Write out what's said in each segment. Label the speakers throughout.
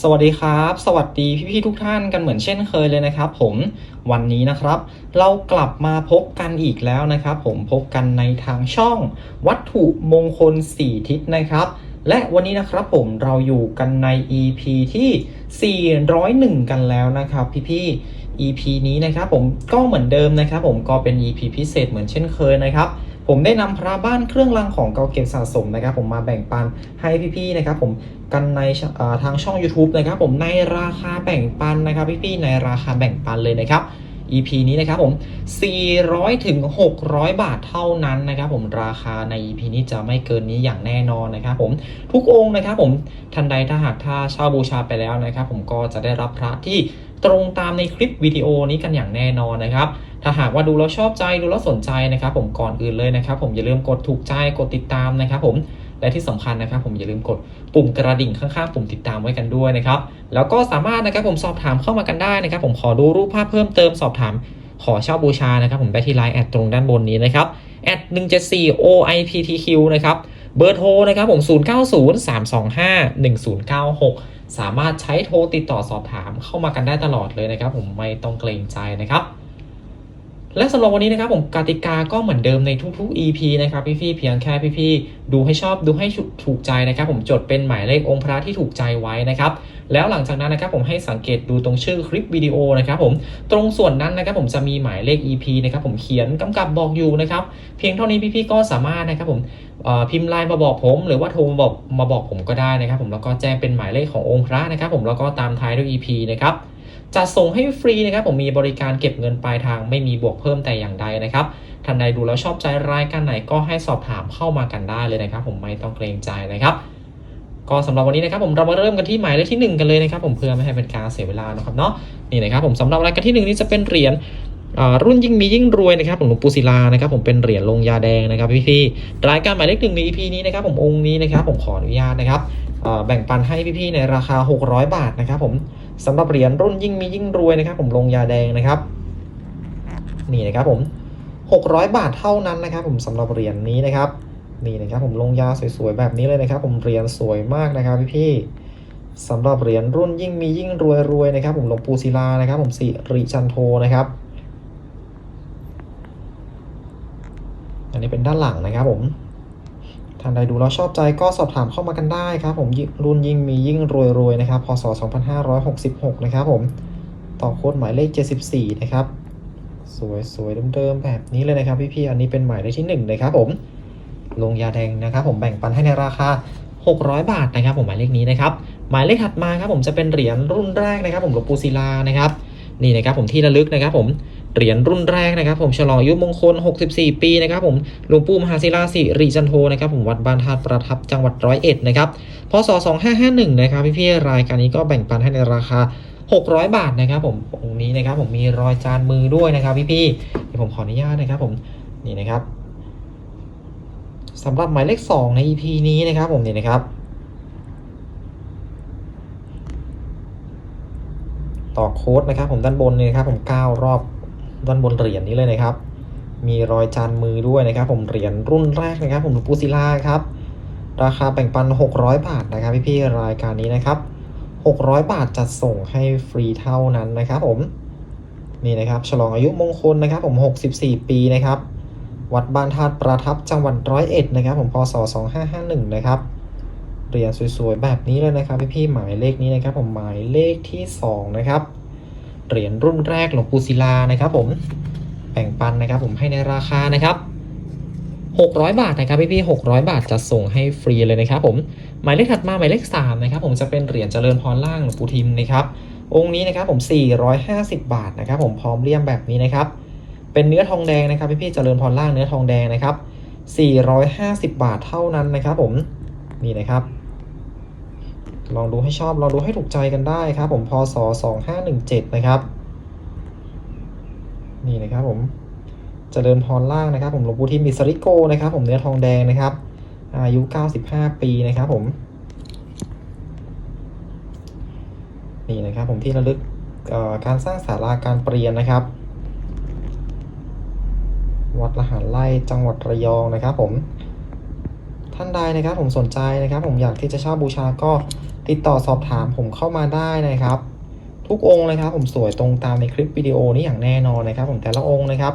Speaker 1: สวัสดีครับ สวัสดีพี่ๆทุกท่านกันเหมือนเช่นเคยเลยนะครับ ผมวันนี้นะครับ เรากลับมาพบกันอีกแล้วนะครับ ผมพบกันในทางช่อง วัตถุมงคล 4 ทิศนะครับ และวันนี้นะครับผมเราอยู่กันใน EP ที่ 401 กันแล้วนะครับ พี่ๆ EP นี้นะครับ ผมก็เหมือนเดิมนะครับ ผมก็เป็น EP พิเศษเหมือนเช่นเคยนะครับ ผมได้นำพระบ้านเครื่องรางของเก่าเก็บสะสมนะครับ ผมมาแบ่งปันให้พี่ๆนะครับ ผมกันในทางช่อง YouTube นะครับ ผมในราคาแบ่งปันนะครับ พี่ๆในราคาแบ่งปันเลยนะครับ EP นี้นะครับผม 400 ถึง 600 บาทเท่านั้นนะครับผม ราคาใน EP นี้จะไม่เกินนี้อย่างแน่นอนนะครับผม ทุกองค์นะครับผม ทันใดถ้าหากถ้าเช่าบูชาไปแล้วนะครับผมก็จะได้รับพระที่ตรงตามในคลิปวิดีโอนี้กันอย่างแน่นอนนะครับ ถ้าหากว่าดูแล้วชอบใจดูแล้วสนใจนะครับผมก่อนอื่นเลยนะครับ ผมอย่าลืมกดถูกใจกดติดตามนะครับ ผมและที่สำคัญนะครับ ผมอย่าลืมกดปุ่มกระดิ่งข้างๆปุ่มติดตามไว้กันด้วยนะครับ แล้วก็สามารถนะครับผมสอบถามเข้ามากันได้นะครับ ผมขอดูรูปภาพเพิ่มเติมสอบถามขอเช่าบูชานะครับ ผมได้ที่ไลน์แอดตรงด้านบนนี้นะครับแอด174 OIPTQ นะครับเบอร์โทรนะครับผม 0903251096 สามารถใช้โทรติดต่อสอบถามเข้ามากันได้ตลอดเลยนะครับ ผมไม่ต้องเกรงใจนะครับ และสำหรับวันนี้นะครับผมกติกาก็เหมือนเดิมในทุกๆ EP นะครับพี่ๆเพียงแค่พี่ๆดูให้ชอบดูให้ถูกใจนะครับ ผมจดเป็นหมายเลของค์พระที่ถูกใจไว้นะครับ แล้วหลังจากนั้นนะครับผมให้สังเกตดูตรงชื่อคลิปวิดีโอนะครับผมตรงส่วนนั้นนะครับผมจะมีหมายเลข EP นะครับผมเขียนกำกับบอกอยู่นะครับเพียงเท่านี้พี่ๆก็สามารถนะครับผมพิมพ์ไลน์มาบอกผม หรือว่าโทรมาบอกมาบอกผมก็ได้นะครับ ผมแล้วก็แจ้งเป็นหมายเลขขององค์พระนะครับ ผมแล้วก็ตามท้ายด้วย EP นะครับ จะส่งให้ฟรีนะครับ ผมมีบริการเก็บเงินปลายทางไม่มีบวกเพิ่มแต่อย่างใดนะครับท่านใดดูแล้วชอบใจรายการไหนก็ให้สอบถามเข้ามากันได้เลยนะครับ ผมไม่ต้องเกรงใจนะครับก็สำหรับวันนี้นะครับผมเรามาเริ่มกันที่หมายเลขที่ 1 กันเลยนะครับ ผมเพื่อไม่ให้เป็นการเสียเวลานะครับเนาะนี่นะครับผมสำหรับรายการที่ 1 นี้จะเป็นเหรียญ รุ่นยิ่งมียิ่งรวยนะครับผมหลวงปู่ศิลานะครับผมเป็นเหรียญลงยาแดงนะครับพี่ๆรายการหมายเลขหนึ่งใน EP นี้นะครับผมองค์นี้นะครับผมขออนุญาตนะครับแบ่งปันให้พี่ๆในราคา 600 บาทนะครับผมสำหรับเหรียญรุ่นยิ่งมียิ่งรวยนะครับ ผมลงยาแดงนะครับ นี่นะครับผม 600 บาทเท่านั้นนะครับ ผมสำหรับเหรียญนี้นะครับนี่นะครับผมลงยาสวยๆแบบนี้เลยนะครับ ผมเหรียญสวยมากนะครับพี่ๆสำหรับเหรียญรุ่นยิ่งมียิ่งรวยรวยนะครับ ผมหลวงปู่ศิลานะครับ ผมสิริจันโทนะครับ อันนี้ เป็นด้านหลังนะครับผมท่านใดดูแล้วชอบใจก็สอบถามเข้ามากันได้ครับผมรุ่นยิ่งมียิ่งรวยรวยนะครับพศ 2566 นะครับผมต่อโค้ดหมายเลข 74 นะครับ สวยสวยเดิมๆแบบนี้เลยนะครับพี่ๆอันนี้เป็นหมายเลขที่1นะครับผมลงยาแดงนะครับผมแบ่งปันให้ในราคา 600 บาทนะครับผมหมายเลขนี้นะครับหมายเลขถัดมาครับผมจะเป็นเหรียญรุ่นแรกนะครับ ผมหลวงปู่ศิลานะครับนี่นะครับผมที่ระลึกนะครับผม เหรียญรุ่นแรกนะครับ ผมฉลองอายุมงคล 64 ปีนะครับผมหลวงปู่มหาศิลาสิริจันโทนะครับผมวัดบ้านธาตุประทับจังหวัดร้อยเอ็ดนะครับพศ 2551 นะครับพี่ๆรายการนี้ก็แบ่งปันให้ในราคา 600 บาทนะครับผมองค์นี้นะครับผมมีรอยจานมือด้วยนะครับพี่ๆเดี๋ยวผมขออนุญาตนะครับผมนี่นะครับสำหรับหมายเลข 2 ใน EP นี้นะครับผมนี่นะครับ ต่อโค้ดนะครับผมด้านบนนี่นะครับผม 9 รอบ ด้านบนเหรียญนี้เลยนะครับ มีรอยจานมือด้วยนะครับ ผมเหรียญรุ่นแรกนะครับ ผมหลวงปู่ศิลาครับ ราคาแบ่งปัน 600 บาทนะครับ พี่ๆรายการนี้นะครับ 600 บาทจัดส่งให้ฟรีเท่านั้นนะครับ ผมนี่นะครับฉลองอายุมงคลนะครับ ผม 64 ปีนะครับ วัดบ้านธาตุประทับจังหวัดร้อยเอ็ดนะครับ ผมพศ 2551 นะครับเหรียญสวยๆแบบนี้เลยนะครับพี่ๆหมายเลขนี้นะครับ ผมหมายเลขที่ 2 นะครับ เหรียญรุ่นแรกหลวงปู่ศิลานะครับผมแบ่งปันนะครับผมให้ในราคานะครับ 600 บาทนะครับพี่ๆ600 บาทจะส่งให้ฟรีเลยนะครับผมหมายเลขถัดมาหมายเลข3นะครับผมจะเป็นเหรียญเจริญพรล่างหลวงปู่ทิมนะครับองค์นี้นะครับผม 450 บาทนะครับผมพร้อมเลี่ยมแบบนี้นะครับ เป็นเนื้อทองแดงนะครับพี่ๆเจริญพรล่างเนื้อทองแดงนะครับ 450 บาทเท่านั้นนะครับผมนี่นะครับ ลองดูให้ชอบลองดูให้ถูกใจกันได้ครับ ผมพศ2517 นะครับ นี่นะครับผมจเจริญพรล่างนะครับ ผมหลวงปู่ทิมอิสริโกนะครับ ผมเนื้อทองแดงนะครับ อายุ 95 ปีนะครับผม นี่นะครับผมที่ระลึกการสร้างศาลาการเปลี่ยนนะครับ วัดละหารไร่จังหวัดระยองนะครับ ผมท่านใดนะครับผมสนใจนะครับ ผมอยากที่จะเช่าบูชาก็ ติดต่อสอบถามผมเข้ามาได้นะครับ ทุกองค์นะครับ ผมสวยตรงตามในคลิปวิดีโอนี้อย่างแน่นอนนะครับ ผมแต่ละองค์นะครับ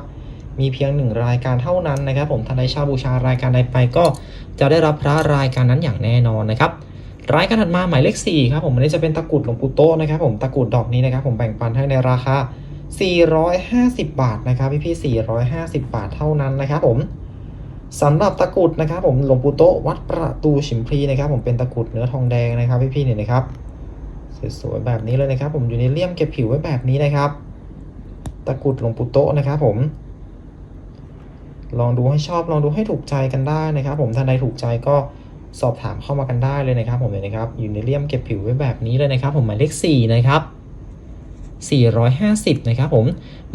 Speaker 1: มีเพียงหนึ่งรายการเท่านั้นนะครับ ผมท่านใดชาบูชารายการใดไปก็จะได้รับพระรายการนั้นอย่างแน่นอนนะครับ รายการถัดมาหมายเลข4ครับผมอันนี้จะเป็นตะกรุดหลวงปู่โตนะครับ ผมตะกรุดดอกนี้นะครับ ผมแบ่งปันให้ในราคา 450 บาทนะครับพี่พี่ๆ450 บาทเท่านั้นนะครับผม สำหรับตะกรุดนะครับผมหลวงปู่โตวัดประตูฉิมพลีนะครับ ผมเป็นตะกรุดเนื้อทองแดงนะครับพี่ๆเนี่ยนะครับสวยๆแบบนี้เลยนะครับ ผมอยู่ในเลี่ยมเก็บผิวไว้แบบนี้นะครับ ตะกรุดหลวงปู่โตนะครับผม ลองดูให้ชอบลองดูให้ถูกใจกันได้นะครับ ผมท่านใดถูกใจก็สอบถามเข้ามากันได้เลยนะครับ ผมเลยนะครับ อยู่ในเลี่ยมเก็บผิวไว้แบบนี้เลยนะครับ ผมหมายเลข4นะครับ 450 นะครับผม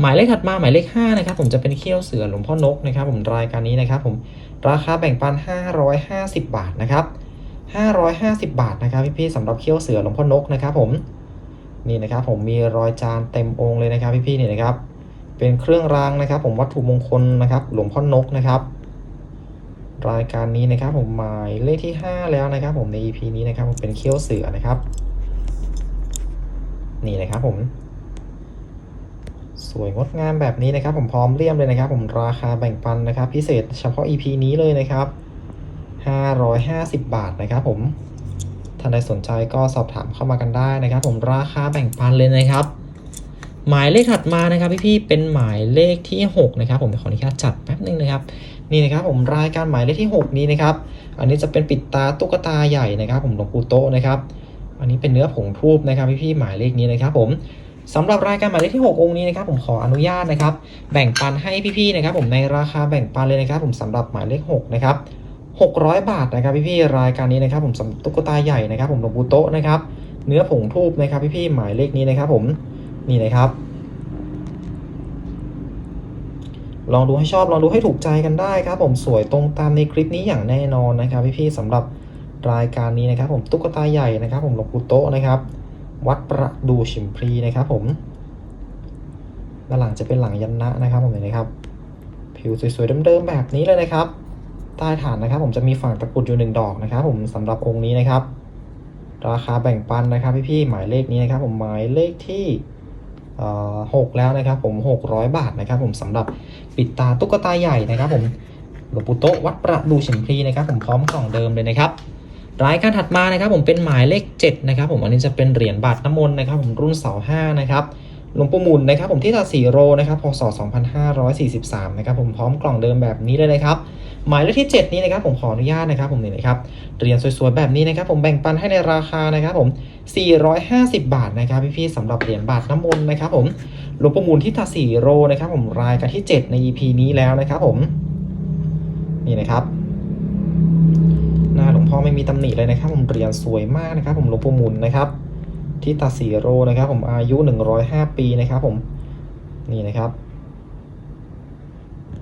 Speaker 1: หมายเลขถัดมาหมายเลข 5 นะครับผมจะเป็นเขี้ยวเสือหลวงพ่อนกนะครับผมรายการนี้นะครับผมราคาแบ่งปัน 550 บาทนะครับ 550 บาทนะครับพี่ๆสำหรับเขี้ยวเสือหลวงพ่อนกนะครับผมนี่นะครับผมมีรอยจานเต็มองค์เลยนะครับพี่ๆนี่นะครับ เป็นเครื่องรางนะครับ ผมวัตถุมงคลนะครับหลวงพ่อนกนะครับ รายการนี้นะครับผมหมายเลขที่ 5 แล้วนะครับ ผมใน EP นี้นะครับผมเป็นเขี้ยวเสือนะครับ นี่นะครับผม สวยงดงามแบบนี้นะครับ ผมพร้อมเรียมเลยนะครับ ผมราคาแบ่งปันนะครับ พิเศษเฉพาะ EP นี้เลยนะครับ 550 บาทนะครับผมท่านใดสนใจก็สอบถามเข้ามากันได้นะครับ ผมราคาแบ่งปันเลยนะครับ หมายเลขถัดมานะครับพี่ๆเป็นหมายเลขที่ 6 นะครับ ผมขออนุญาตจัดแป๊บนึงนะครับ นี่นะครับผมรายการหมายเลขที่ 6 นี้นะครับ อันนี้จะเป็นปิดตาตุ๊กตาใหญ่นะครับ ผมหลวงปู่โตนะครับ อันนี้เป็นเนื้อผงทูบนะครับพี่ๆหมายเลขนี้นะครับ ผม สำหรับรายการหมายเลขที่ 6 องค์นี้นะครับผมขออนุญาตนะครับ แบ่งปันให้พี่ๆนะครับผมในราคาแบ่งปันเลยนะครับ ผมสำหรับหมายเลข 6 นะครับ 600 บาทนะครับพี่ๆรายการนี้นะครับ ผมสำหรับตุ๊กตาใหญ่นะครับ ผมหลวงปู่โตะนะครับ เนื้อผงทูบนะครับพี่ๆหมายเลขนี้นะครับ ผมนี่นะครับ ลองดูให้ชอบลองดูให้ถูกใจกันได้ครับ ผมสวยตรงตามในคลิปนี้อย่างแน่นอนนะครับพี่ๆสำหรับรายการนี้นะครับ ผมตุ๊กตาใหญ่นะครับ ผมหลวงปู่โตะนะครับ วัดประดูชิมพลีนะครับผมด้านหลังจะเป็นหลังยันนะนะครับผมเห็นไหมครับ ผิวสวยๆเดิมๆแบบนี้เลยนะครับ ใต้ฐานนะครับ ผมจะมีฝั่งตะกรุดอยู่หนึ่งดอกนะครับ ผมสำหรับองค์นี้นะครับ ราคาแบ่งปันนะครับพี่ๆหมายเลขนี้นะครับ ผมหมายเลขที่หกแล้วนะครับ ผม 600 บาทนะครับ ผมสำหรับปิดตาตุ๊กตาใหญ่นะครับ ผมหลวงปู่โตวัดประดูฉิมพลีนะครับ ผมพร้อมกล่องเดิมเลยนะครับ รายการถัดมานะครับผมเป็นหมายเลข7นะครับผมอันนี้จะเป็นเหรียญบาทน้ำมนต์นะครับผมรุ่นเสาห้านะครับหลวงปู่หมุนนะครับผมที่ตาสีโรนะครับพศ 2543นะครับผมพร้อมกล่องเดิมแบบนี้เลยนะครับหมายเลขที่ 7 นี้นะครับผมขออนุญาตนะครับผมนี่นะครับเหรียญสวยๆแบบนี้นะครับผมแบ่งปันให้ในราคานะครับผม 450 บาทนะครับพี่ๆสำหรับเหรียญบาทน้ำมนต์นะครับผมหลวงปู่หมุนที่ตาสีโรนะครับผมรายการที่ 7 ใน EP นี้แล้วนะครับผมนี่นะครับ พ่อไม่มีตำหนิเลยนะครับ ผมเหรียญสวยมากนะครับ ผมหลวงปู่หมุนนะครับที่ตาสีโรนะครับ ผมอายุ 105 ปีนะครับ ผมนี่นะครับ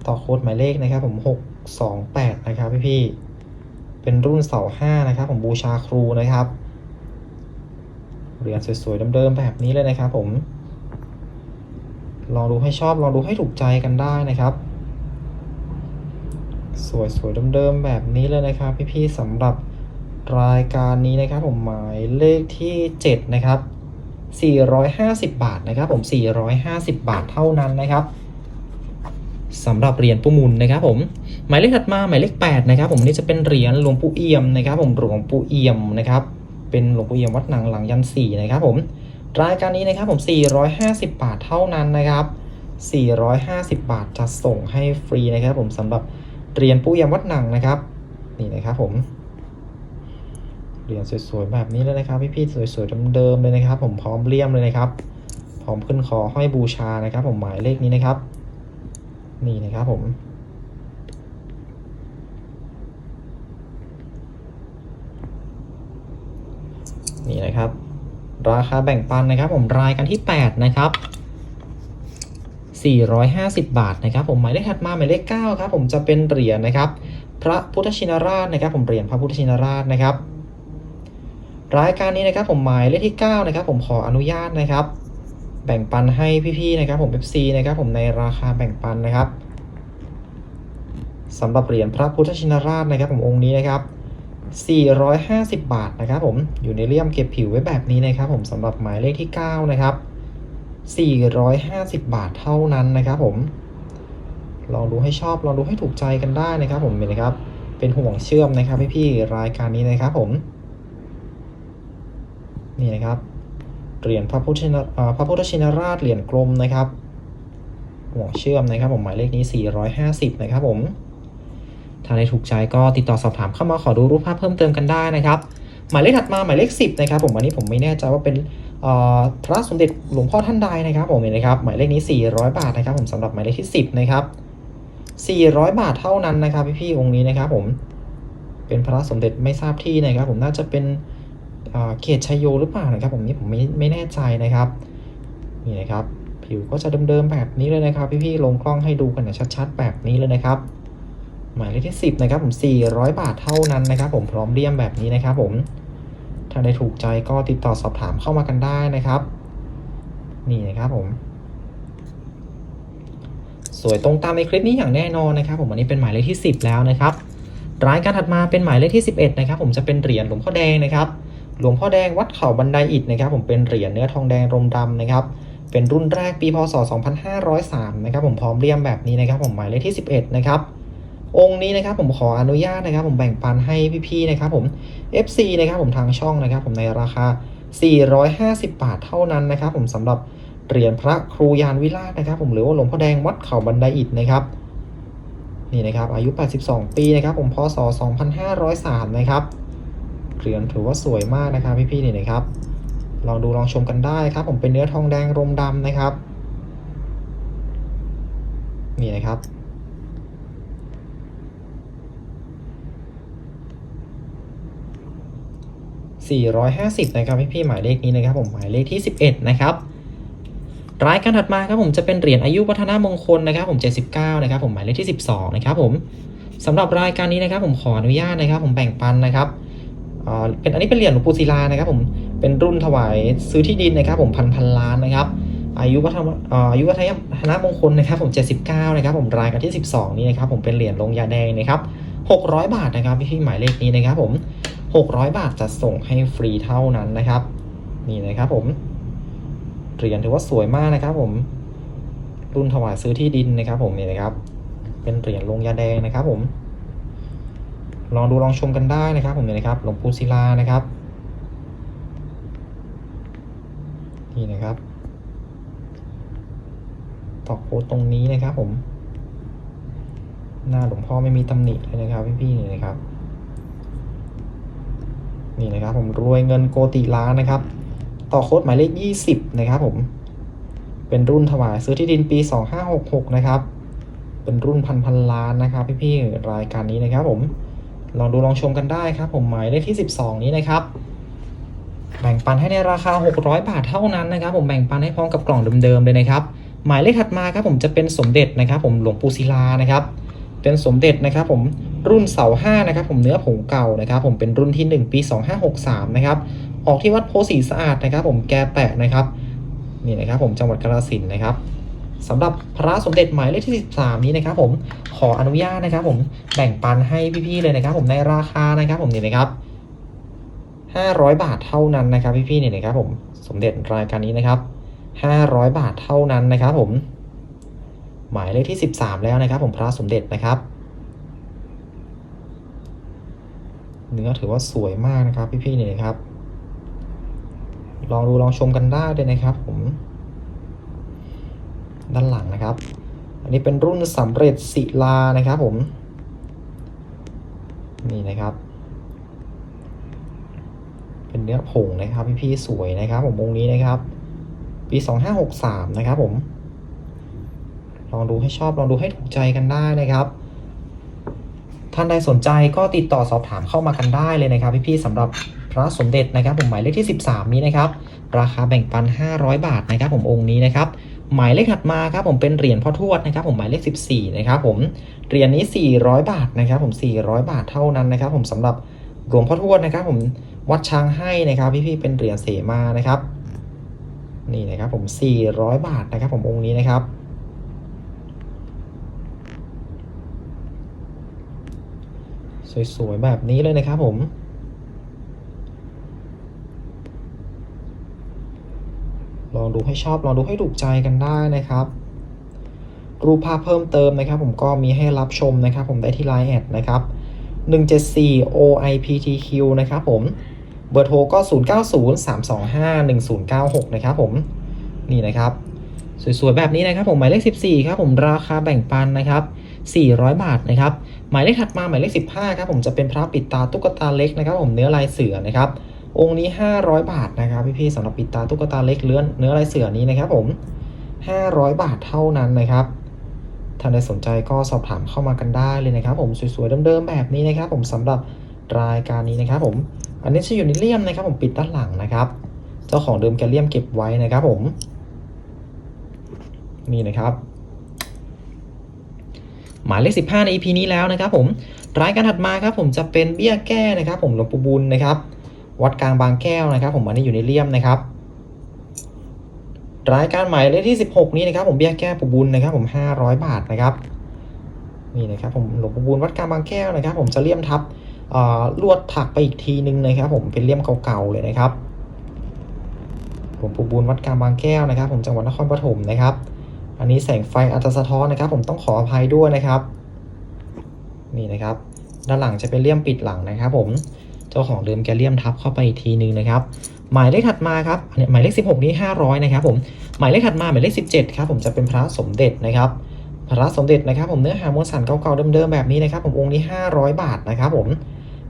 Speaker 1: ต่อโค้ดหมายเลขนะครับ ผม 628 นะครับพี่ๆเป็นรุ่นเสาห้านะครับ ผมบูชาครูนะครับเหรียญสวยๆเดิมๆแบบนี้เลยนะครับ ผม ลองดูให้ชอบลองดูให้ถูกใจกันได้นะครับ สวยๆเดิมๆแบบนี้เลยนะครับ พี่ๆสำหรับรายการนี้นะครับผมหมายเลขที่ 7 นะครับ 450 บาทนะครับผม 450 บาทเท่านั้นนะครับสำหรับเหรียญปูมุนนะครับผมหมายเลขถัดมาหมายเลข8นะครับผมนี่จะเป็นเหรียญหลวงปู่เอี่ยมนะครับ ผมหลวงปู่เอี่ยมนะครับ เป็นหลวงปู่เอี่ยมวัดหนังหลังยันสี่นะครับผมรายการนี้นะครับผม 450 บาทเท่านั้นนะครับ 450 บาทจะส่งให้ฟรีนะครับ ผมสำหรับ เหรียญปู่เอี่ยมวัดหนังนะครับ นี่นะครับผมเหรียญสวยๆแบบนี้เลยนะครับพี่ๆสวยๆเดิมๆเลยนะครับ ผมพร้อมเลี่ยมเลยนะครับ พร้อมขึ้นคอห้อยบูชานะครับ ผมหมายเลขนี้นะครับ นี่นะครับผมนี่นะครับ ราคาแบ่งปันนะครับ ผมรายกันที่ 8 นะครับ 450 บาทนะครับผมหมายเลขถัดมาหมายเลข9ครับผมจะเป็นเหรียญนะครับ พระพุทธชินราชนะครับผมเหรียญพระพุทธชินราชนะครับ รายการนี้นะครับผมหมายเลขที่9นะครับผมขออนุญาตนะครับ แบ่งปันให้พี่ๆนะครับผม FC นะครับผมในราคาแบ่งปันนะครับสำหรับเหรียญพระพุทธชินราชนะครับผมองค์นี้นะครับ450 บาทนะครับผมอยู่ในเลี่ยมเก็บผิวไว้แบบนี้นะครับผมสำหรับหมายเลขที่ 9 นะครับ 450 บาทเท่านั้นนะครับผม ลองดูให้ชอบ ลองดูให้ถูกใจกันได้นะครับผมเห็นไหมครับ เป็นห่วงเชื่อมนะครับพี่ๆรายการนี้นะครับผม นี่นะครับ เหรียญพระพุทธชินพระพุทธชินราชเหรียญกลมนะครับ ห่วงเชื่อมนะครับผมหมายเลขนี้ 450 นะครับผม ถ้าได้ถูกใจก็ติดต่อสอบถามเข้ามาขอดูรูปภาพเพิ่มเติมกันได้นะครับ หมายเลขถัดมาหมายเลข 10 นะครับผม อันนี้ผมไม่แน่ใจว่าเป็น พระสมเด็จหลวงพ่อท่านใดนะครับผมเห็นนะครับหมายเลขนี้ 400 บาทนะครับผมสำหรับหมายเลขที่ 10 นะครับ 400 บาทเท่านั้นนะครับพี่ๆองค์นี้นะครับผมเป็นพระสมเด็จไม่ทราบที่นะครับ ผมน่าจะเป็นเขตชัยโยหรือเปล่านะครับ ผมนี่ผมไม่ไม่แน่ใจนะครับนี่นะครับ ผิวก็จะเดิมๆแบบนี้เลยนะครับ พี่ๆลงกล้องให้ดูกันชัดๆ แบบนี้เลยนะครับ หมายเลขที่ 10 นะครับผม 400 บาทเท่านั้นนะครับ ผมพร้อมเลี่ยมแบบนี้นะครับ ผม ถ้าได้ถูกใจก็ติดต่อสอบถามเข้ามากันได้นะครับ นี่นะครับผม สวยตรงตามในคลิปนี้อย่างแน่นอนนะครับ ผมอันนี้เป็นหมายเลขที่ 10 แล้วนะครับรายการถัดมาเป็นหมายเลขที่ 11นะครับผมจะเป็นเหรียญหลวงพ่อแดงนะครับ หลวงพ่อแดงวัดเขาบันไดอิฐนะครับ ผมเป็นเหรียญเนื้อทองแดงรมดำนะครับ เป็นรุ่นแรกปีพศ 2503 นะครับ ผมพร้อมเลี่ยมแบบนี้นะครับ ผมหมายเลขที่ 11 นะครับ องค์นี้นะครับผมขออนุญาตนะครับ ผมแบ่งปันให้พี่ๆนะครับผม FC นะครับผมทางช่องนะครับ ผมในราคา 450 บาทเท่านั้นนะครับ ผมสำหรับเหรียญพระครูยานวิราชนะครับ ผมหรือว่าหลวงพ่อแดงวัดเขาบันไดอิฐนะครับนี่นะครับอายุ 82 ปีนะครับ ผมพศ 2503 นะครับเหรียญถือว่าสวยมากนะครับพี่ๆนี่นะครับ ลองดูลองชมกันได้ครับ ผมเป็นเนื้อทองแดงรมดำนะครับนี่นะครับ 450 นะครับพี่พี่ๆหมายเลขนี้นะครับผมหมายเลขที่ 11 นะครับรายการถัดมาครับผมจะเป็นเหรียญอายุวัฒนมงคลนะครับผม 79 นะครับผมหมายเลขที่ 12 นะครับผมสำหรับรายการนี้นะครับผมขออนุญาตนะครับ ผมแบ่งปันนะครับเป็นอันนี้เป็นเหรียญหลวงปู่ศิลานะครับผมเป็นรุ่นถวายซื้อที่ดินนะครับ ผมพันพันล้านนะครับ อายุวัฒนอายุวัฒนมงคลนะครับ ผม 79 นะครับผมรายการที่ 12 นี้นะครับผมเป็นเหรียญลงยาแดงนะครับ 600 บาทนะครับพี่พี่หมายเลขนี้นะครับผม 600 บาทจะส่งให้ฟรีเท่านั้นนะครับ นี่นะครับผมเหรียญถือว่าสวยมากนะครับ ผม รุ่นถวายซื้อที่ดินนะครับ ผมนี่นะครับ เป็นเหรียญลงยาแดงนะครับ ผม ลองดูลองชมกันได้นะครับ ผมนี่นะครับหลวงปู่ศิลานะครับ นี่นะครับตอกโค้ดตรงนี้นะครับ ผม หน้าหลวงพ่อไม่มีตำหนิเลยนะครับพี่ๆนี่นะครับ นี่นะครับผมรวยเงินโกติล้านนะครับ ต่อโค้ดหมายเลข 20 นะครับผม เป็นรุ่นถวายซื้อที่ดินปี 2566 นะครับ เป็นรุ่นพันพันล้านนะครับ พี่ๆรายการนี้นะครับผมลองดูลองชมกันได้ครับ ผมหมายเลขที่ 12 นี้นะครับ แบ่งปันให้ในราคา 600 บาทเท่านั้นนะครับ ผมแบ่งปันให้พร้อมกับกล่องเดิมๆเลยนะครับ หมายเลขถัดมาครับผมจะเป็นสมเด็จนะครับ ผมหลวงปู่ศิลานะครับ เป็นสมเด็จนะครับ ผม รุ่นเสาห้านะครับผมเนื้อผงเก่านะครับผมเป็นรุ่นที่ 1 ปี 2563นะครับออกที่วัดโพสีสะอาดนะครับ ผมแกแปะนะครับนี่นะครับผมจังหวัดกาฬสินนะครับสำหรับพระสมเด็จหมายเลขที่ 13 นี้นะครับ ผมขออนุญาตนะครับ ผมแบ่งปันให้พี่ๆเลยนะครับ ผมในราคานะครับ ผมนี่นะครับ 500 บาทเท่านั้นนะครับ พี่ๆเนี่ยนะครับ ผมสมเด็จรายการนี้นะครับ 500 บาทเท่านั้นนะครับ ผม หมายเลขที่ 13 แล้วนะครับ ผมพระสมเด็จนะครับ เนื้อถือว่าสวยมากนะครับ พี่ๆเนี่ยนะครับ ลองดูลองชมกันได้เลยนะครับ ผม ด้านหลังนะครับ อันนี้เป็นรุ่นสำเร็จศิลานะครับ ผม นี่นะครับ เป็นเนื้อผงนะครับ พี่ๆสวยนะครับ ผมองนี้นะครับ ปี 2563 นะครับ ผม ลองดูให้ชอบลองดูให้ถูกใจกันได้นะครับ ท่านใดสนใจก็ติดต่อสอบถามเข้ามากันได้เลยนะครับ พี่ๆสำหรับพระสมเด็จนะครับ ผมหมายเลขที่ 13 นี้นะครับ ราคาแบ่งปัน 500 บาทนะครับ ผมองค์นี้นะครับหมายเลขถัดมาครับผมเป็นเหรียญพ่อทวดนะครับ ผมหมายเลข 14 นะครับผมเหรียญนี้ 400 บาทนะครับ ผม 400 บาทเท่านั้นนะครับ ผมสำหรับหลวงพ่อทวดนะครับ ผมวัดช้างให้นะครับ พี่ๆเป็นเหรียญเสมานะครับ นี่นะครับผม 400 บาทนะครับ ผมองค์นี้นะครับ สวยๆ แบบนี้เลยนะครับผม ลองดูให้ชอบ ลองดูให้ถูกใจกันได้นะครับ รูปภาพเพิ่มเติมนะครับ ผมก็มีให้รับชมนะครับ ผมได้ที่ไลน์แอดนะครับ174 OIPTQ นะครับผม เบอร์โทรก็ 0903251096 นะครับผม นี่นะครับ สวยๆ แบบนี้นะครับผม หมายเลข 14 ครับผม ราคาแบ่งปันนะครับ 400 บาทนะครับ หมายเลขถัดมาหมายเลข 15ครับผมจะเป็นพระปิดตาตุ๊กตาเล็กนะครับ ผมเนื้อลายเสือนะครับ องค์นี้ 500 บาทนะครับพี่ๆสำหรับปิดตาตุ๊กตาเล็กเลื้อนเนื้อลายเสือนี้นะครับ ผม 500 บาทเท่านั้นนะครับท่านใดสนใจก็สอบถามเข้ามากันได้เลยนะครับ ผมสวยๆเดิมๆแบบนี้นะครับ ผมสำหรับรายการนี้นะครับ ผม อันนี้จะอยู่ในเลี่ยมนะครับ ผมปิดด้านหลังนะครับ เจ้าของเดิมแกเลี่ยมเก็บไว้นะครับ ผมนี่นะครับ หมายเลข 15 ใน EP นี้แล้วนะครับผมรายการถัดมาครับผมจะเป็นเบี้ยแก้นะครับ ผมหลวงปู่บุญนะครับ วัดกลางบางแก้วนะครับ ผมอันนี้อยู่ในเลี่ยมนะครับ รายการหมายเลขที่ 16 นี้นะครับ ผมเบี้ยแก้ปู่บุญนะครับ ผม 500 บาทนะครับนี่นะครับผมหลวงปู่บุญวัดกลางบางแก้วนะครับ ผมจะเลี่ยมทับอ่อลวดถักไปอีกทีนึงนะครับ ผมเป็นเลี่ยมเก่าๆเลยนะครับหลวงปู่บุญวัดกลางบางแก้วนะครับ ผมจังหวัดนครปฐมนะครับ อันนี้แสงไฟอัตราสะท้อนนะครับ ผมต้องขออภัยด้วยนะครับ นี่นะครับ ด้านหลังจะเป็นเลี่ยมปิดหลังนะครับ ผมเจ้าของเดิมแกเลี่ยมทับเข้าไปอีกทีนึงนะครับ หมายเลขถัดมาครับอันนี้หมายเลข 16 นี้ 500 นะครับ ผมหมายเลขถัดมาหมายเลข 17 ครับ ผมจะเป็นพระสมเด็จนะครับพระสมเด็จนะครับ ผมเนื้อหามวลสารเก่าๆเดิมๆแบบนี้นะครับ ผมองค์นี้ 500 บาทนะครับ ผม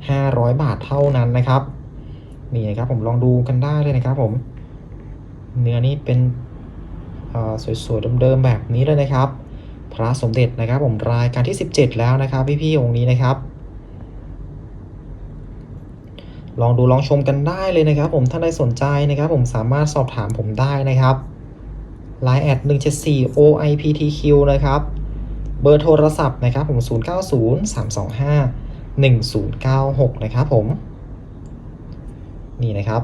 Speaker 1: 500 บาทเท่านั้นนะครับนี่นะครับผมลองดูกันได้เลยนะครับ ผม เนื้อนี้เป็น สวยๆเดิมๆแบบนี้เลยนะครับ พระสมเด็จนะครับผมรายการที่ 17 แล้วนะครับพี่ๆองค์นี้นะครับ ลองดูลองชมกันได้เลยนะครับ ผมถ้าได้สนใจนะครับ ผมสามารถสอบถามผมได้นะครับ Line แอด174 OIPTQ นะครับเบอร์โทรศัพท์นะครับผม 090325 1096 นะครับผม นี่นะครับ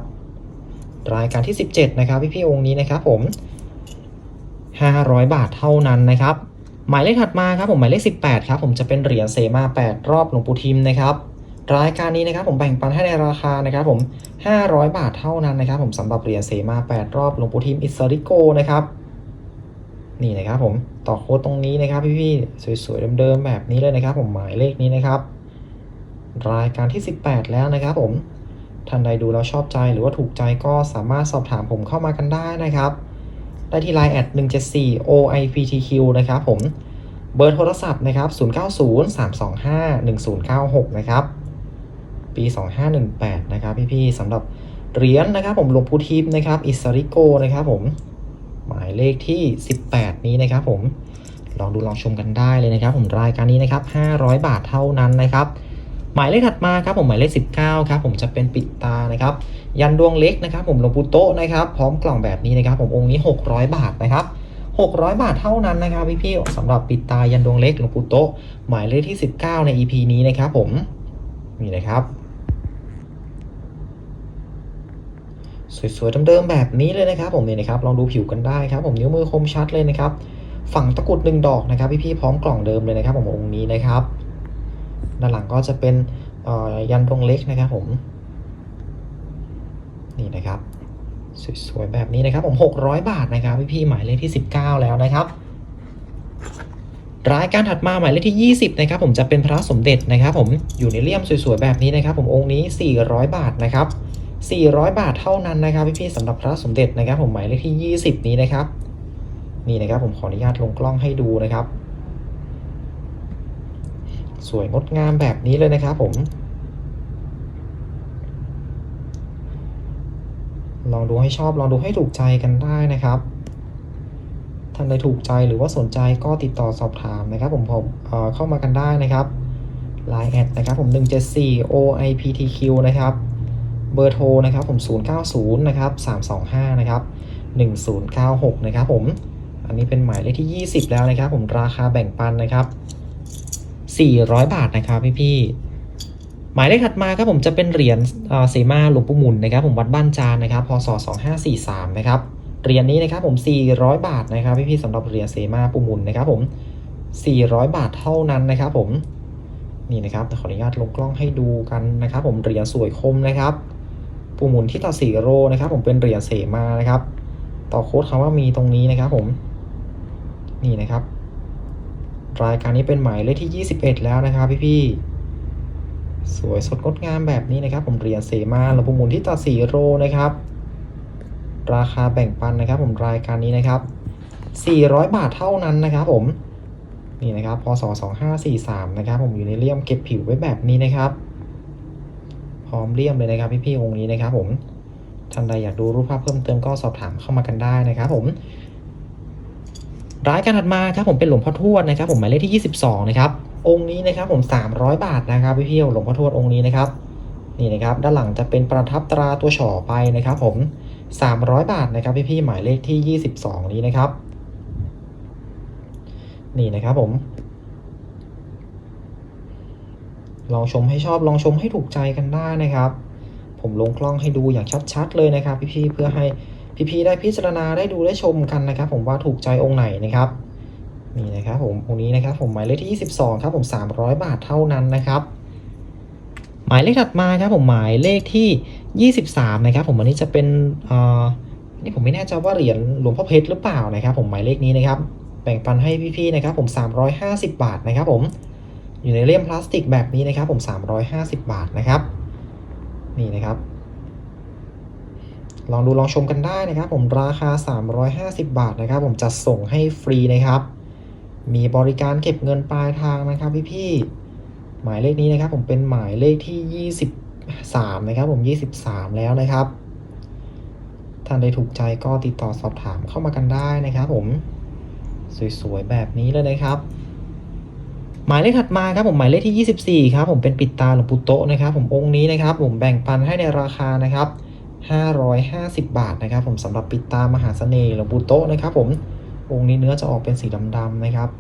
Speaker 1: รายการที่ 17 นะครับพี่ๆองค์นี้นะครับผม 500 บาทเท่านั้นนะครับ หมายเลขถัดมาครับผมหมายเลข 18ครับผมจะเป็นเหรียญเสมา 8 รอบหลวงปู่ทิมนะครับรายการนี้นะครับผมแบ่งปันให้ในราคานะครับผม 500 บาทเท่านั้นนะครับ ผมสำหรับเหรียญเสมา 8 รอบหลวงปู่ทิมอิสริโกนะครับนี่นะครับผมต่อโค้ดตรงนี้นะครับพี่ๆสวยๆเดิมๆแบบนี้เลยนะครับ ผมหมายเลขนี้นะครับ รายการที่ 18 แล้วนะครับผมท่านใดดูแล้วชอบใจหรือว่าถูกใจก็สามารถสอบถามผมเข้ามากันได้นะครับ ได้ที่ Line แอด174 OIPTQ นะครับผม เบอร์โทรศัพท์นะครับ 0903251096 นะครับ ปี 2518 นะครับพี่ๆสำหรับเหรียญนะครับผมหลวงปู่ทิมนะครับ อิสริโกนะครับผม หมายเลขที่ 18 นี้นะครับผม ลองดูลองชมกันได้เลยนะครับ ผมรายการนี้นะครับ 500 บาทเท่านั้นนะครับ หมายเลขถัดมาครับผมหมายเลข 19 ครับผมจะเป็นปิดตานะครับ ยันดวงเล็กนะครับ ผมหลวงปู่โตนะครับพร้อมกล่องแบบนี้นะครับผมองค์นี้ 600 บาทนะครับ600 บาทเท่านั้นนะครับพี่ๆสำหรับปิดตายันดวงเล็กหลวงปู่โตหมายเลขที่ 19 ใน EP นี้นะครับผมนี่นะครับ สวยๆเดิมๆแบบนี้เลยนะครับ ผมนี่นะครับลองดูผิวกันได้ครับ ผมนิ้วมือคมชัดเลยนะครับฝั่งตะกรุดหนึ่งดอกนะครับ พี่ๆพร้อมกล่องเดิมเลยนะครับ ผมองค์นี้นะครับ ด้านหลังก็จะเป็นยันดวงเล็กนะครับ ผม นี่นะครับสวยๆแบบนี้นะครับผม600 บาทนะครับพี่ๆหมายเลขที่ 19 แล้วนะครับรายการถัดมาหมายเลขที่ 20 นะครับ ผมจะเป็นพระสมเด็จนะครับ ผมอยู่ในเลี่ยมสวยๆแบบนี้นะครับ ผมองค์นี้ 400 บาทนะครับ 400 บาทเท่านั้นนะครับพี่ๆสำหรับพระสมเด็จนะครับ ผมหมายเลขที่ 20 นี้นะครับ นี่นะครับ ผมขออนุญาตลงกล้องให้ดูนะครับ สวยงดงามแบบนี้เลยนะครับ ผม ลองดูให้ชอบลองดูให้ถูกใจกันได้นะครับท่านใดถูกใจหรือว่าสนใจก็ติดต่อสอบถามนะครับ ผมผมเอ่อเข้ามากันได้นะครับ Line แอดนะครับผม174 OIPTQ นะครับ เบอร์โทรนะครับผม 090 นะครับ 325 นะครับ 1096 นะครับผมอันนี้เป็นหมายเลขที่ 20 แล้วนะครับ ผมราคาแบ่งปันนะครับ 400 บาทนะครับพี่ๆ หมายเลขถัดมาครับผมจะเป็นเหรียญเสมาหลวงปู่หมุนนะครับ ผมวัดบ้านจานนะครับพศ2543นะครับเหรียญนี้นะครับผม 400 บาทนะครับพี่ๆสำหรับเหรียญเสมาปู่หมุนนะครับผม 400 บาทเท่านั้นนะครับผมนี่นะครับขออนุญาตลงกล้องให้ดูกันนะครับ ผมเหรียญสวยคมนะครับปูหมุนที่ต่อสีโรนะครับ ผมเป็นเหรียญเสมานะครับ ต่อโค้ดคำว่ามีตรงนี้นะครับ ผม นี่นะครับ รายการนี้เป็นหมายเลขที่ 21 แล้วนะครับพี่ๆ สวยสดงดงามแบบนี้นะครับ ผมเหรียญเสมาหลวงปู่หมุนที่ตัดสีโรนะครับ ราคาแบ่งปันนะครับ ผมรายการนี้นะครับ 400 บาทเท่านั้นนะครับผมนี่นะครับพศ2543นะครับ ผมอยู่ในเลี่ยมเก็บผิวไว้แบบนี้นะครับ พร้อมเลี่ยมเลยนะครับ พี่ๆองค์นี้นะครับ ผมท่านใดอยากดูรูปภาพเพิ่มเติมก็สอบถามเข้ามากันได้นะครับ ผมรายการถัดมาครับผมเป็นหลวงพ่อทวดนะครับ ผมหมายเลขที่ 22 นะครับ องค์นี้นะครับผม300 บาทนะครับพี่เพี่ๆหลวงพ่อทวดองค์นี้นะครับนี่นะครับด้านหลังจะเป็นประทับตราตัวฉอไปนะครับผม 300 บาทนะครับพี่พี่หมายเลขที่ 22 นี้นะครับ นี่นะครับผม ลองชมให้ชอบลองชมให้ถูกใจกันได้นะครับ ผมลงกล้องให้ดูอย่างชัดๆเลยนะครับ พี่ๆเพื่อให้พี่ๆได้พิจารณาได้ดูได้ชมกันนะครับ ผมว่าถูกใจองค์ไหนนะครับ นี่นะครับผมองนี้นะครับผมหมายเลขที่ 22 ครับผม 300 บาทเท่านั้นนะครับ หมายเลขถัดมาครับผมหมายเลขที่ 23 นะครับผมอันนี้จะเป็นอ่อนี่ผมไม่แน่ใจว่าเหรียญหลวงพ่อเพชรหรือเปล่านะครับ ผมหมายเลขนี้นะครับ แบ่งปันให้พี่ๆนะครับ ผม 350 บาทนะครับ ผมอยู่ในเล่มพลาสติกแบบนี้นะครับ ผม 350 บาทนะครับ นี่นะครับลองดูลองชมกันได้นะครับ ผมราคา 350 บาทนะครับ ผมจัดส่งให้ฟรีนะครับ มีบริการเก็บเงินปลายทางนะครับพี่ๆหมายเลขนี้นะครับ ผมเป็นหมายเลขที่ 23 นะครับ ผม 23 แล้วนะครับท่านใดถูกใจก็ติดต่อสอบถามเข้ามากันได้นะครับผมสวยๆแบบนี้เลยนะครับ หมายเลขถัดมาครับผมหมายเลขที่ 24 ครับผมเป็นปิดตาหลวงปู่โตนะครับ ผมองค์นี้นะครับ ผมแบ่งปันให้ในราคานะครับ550 บาทนะครับ ผมสำหรับปิดตามหาเสน่ห์หลวงปู่โตนะครับ ผม องค์นี้เนื้อจะออกเป็นสีดำๆนะครับ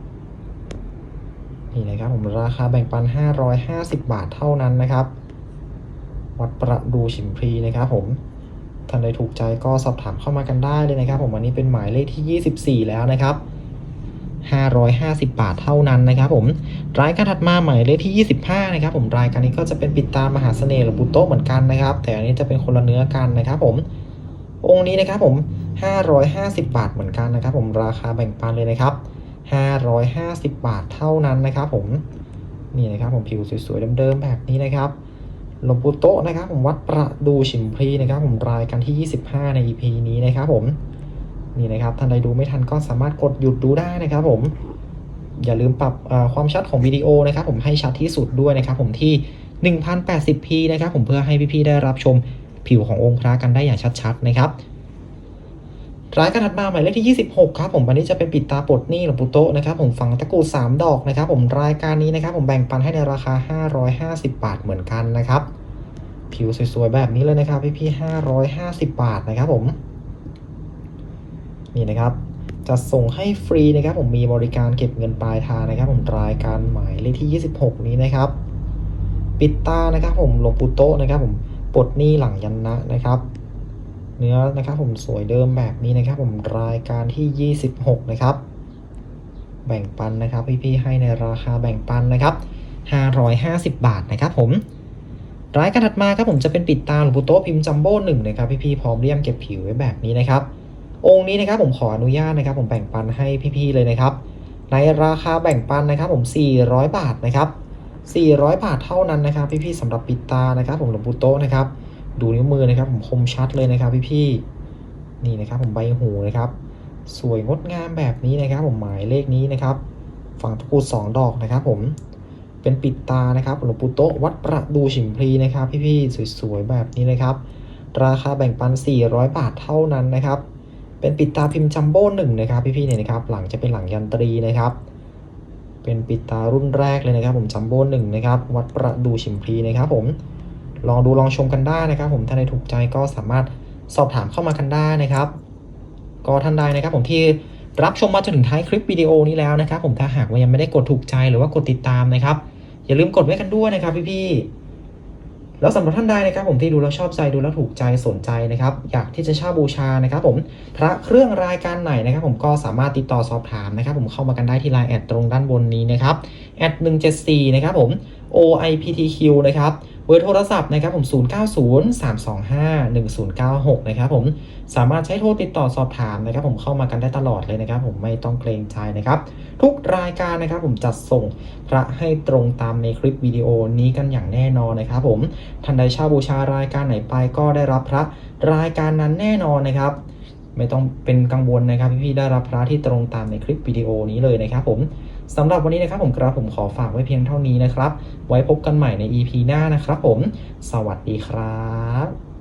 Speaker 1: นี่นะครับผมราคาแบ่งปัน 550 บาทเท่านั้นนะครับ วัดประดูฉิมพลีนะครับผมท่านใดถูกใจก็สอบถามเข้ามากันได้เลยนะครับ ผมวันนี้เป็นหมายเลขที่ 24 แล้วนะครับ550 บาทเท่านั้นนะครับผมรายการถัดมาหมายเลขที่ 25 นะครับผมรายการนี้ก็จะเป็นปิดตามหาเสน่ห์หลวงปู่โตเหมือนกันนะครับ แต่อันนี้จะเป็นคนละเนื้อกันนะครับ ผม องค์นี้นะครับผม 550 บาทเหมือนกันนะครับ ผมราคาแบ่งปันเลยนะครับ 550 บาทเท่านั้นนะครับผมนี่นะครับผมผิวสวยๆเดิมๆแบบนี้นะครับหลวงปู่โตะนะครับผมวัดประดูฉิมพลีนะครับ ผมรายการที่ 25 ใน EP นี้นะครับผมนี่นะครับท่านใดดูไม่ทันก็สามารถกดหยุดดูได้นะครับ ผม อย่าลืมปรับความชัดของวิดีโอนะครับ ผมให้ชัดที่สุดด้วยนะครับ ผมที่ 1080p นะครับ ผมเพื่อให้พี่ๆได้รับชมผิวขององค์พระกันได้อย่างชัดๆนะครับ รายการถัดมาหมายเลขที่ 26 ครับผมวันนี้จะเป็นปิดตาปลดหนี้หลวงปู่โตะนะครับผมฝังตะกรุด3ดอกนะครับผมรายการนี้นะครับผมแบ่งปันให้ในราคา 550 บาทเหมือนกันนะครับ ผิวสวยๆแบบนี้เลยนะครับพี่ๆ550 บาทนะครับผม นี่นะครับจะส่งให้ฟรีนะครับผมมีบริการเก็บเงินปลายทางนะครับ ผมรายการหมายเลขที่ 26 นี้นะครับ ปิดตานะครับผมหลวงปู่โตะนะครับผมปลดหนี้หลังยันนะนะครับ เนื้อนะครับผมสวยเดิมแบบนี้นะครับผมรายการที่ 26 นะครับ แบ่งปันนะครับพี่ๆให้ในราคาแบ่งปันนะครับ 550 บาทนะครับผมรายการถัดมาครับผมจะเป็นปิดตาหลวงปู่โตะพิมพ์จัมโบ้หนึ่งนะครับพี่ๆพร้อมเลี่ยมเก็บผิวไว้แบบนี้นะครับ องค์นี้นะครับผมขออนุญาตนะครับ ผมแบ่งปันให้พี่ๆเลยนะครับ ในราคาแบ่งปันนะครับ ผม 400 บาทนะครับ400 บาทเท่านั้นนะครับ พี่ๆสำหรับปิดตานะครับ ผมหลวงปู่โตะนะครับ ดูนิ้วมือนะครับ ผมคมชัดเลยนะครับพี่ๆนี่นะครับ ผมใบหูนะครับ สวยงดงามแบบนี้นะครับ ผมหมายเลขนี้นะครับ ฝั่งตะกรุด2ดอกนะครับ ผมเป็นปิดตานะครับหลวงปู่โตวัดประดูฉิมพลีนะครับ พี่ๆสวยๆแบบนี้นะครับ ราคาแบ่งปัน 400 บาทเท่านั้นนะครับ เป็นปิดตาพิมพ์จัมโบ้หนึ่งนะครับ พี่ๆเนี่ยนะครับ หลังจะเป็นหลังยันตรีนะครับเป็นปิดตารุ่นแรกเลยนะครับ ผมจัมโบ้หนึ่งนะครับ วัดประดูฉิมพลีนะครับ ผม ลองดูลองชมกันได้นะครับ ผมถ้าใดถูกใจก็สามารถสอบถามเข้ามากันได้นะครับ ก็ท่านใดนะครับ ผมที่รับชมมาจนถึงท้ายคลิปวิดีโอนี้แล้วนะครับ ผมถ้าหากว่ายังไม่ได้กดถูกใจหรือว่ากดติดตามนะครับ อย่าลืมกดไว้กันด้วยนะครับพี่ๆแล้วสำหรับท่านใดนะครับ ผมที่ดูแล้วชอบใจดูแล้วถูกใจสนใจนะครับ อยากที่จะเช่าบูชานะครับ ผมพระเครื่องรายการไหนนะครับ ผมก็สามารถติดต่อสอบถามนะครับ ผมเข้ามากันได้ที่ไลน์แอดตรงด้านบนนี้นะครับแอด174นะครับผม OIPTQ นะครับ เบอร์โทรศัพท์นะครับผม 0903251096 นะครับผม สามารถใช้โทรติดต่อสอบถามนะครับผมเข้ามากันได้ตลอดเลยนะครับ ผมไม่ต้องเกรงใจนะครับ ทุกรายการนะครับผมจัดส่งพระให้ตรงตามในคลิปวิดีโอนี้กันอย่างแน่นอนนะครับผม ท่านใดชาบูชารายการไหนไปก็ได้รับพระรายการนั้นแน่นอนนะครับ ไม่ต้องเป็นกังวลนะครับพี่ๆได้รับพระที่ตรงตามในคลิปวิดีโอนี้เลยนะครับผม สำหรับวันนี้นะครับผมครับผมขอฝากไว้เพียงเท่านี้นะครับ ไว้พบกันใหม่ใน EP หน้านะครับผม สวัสดีครับ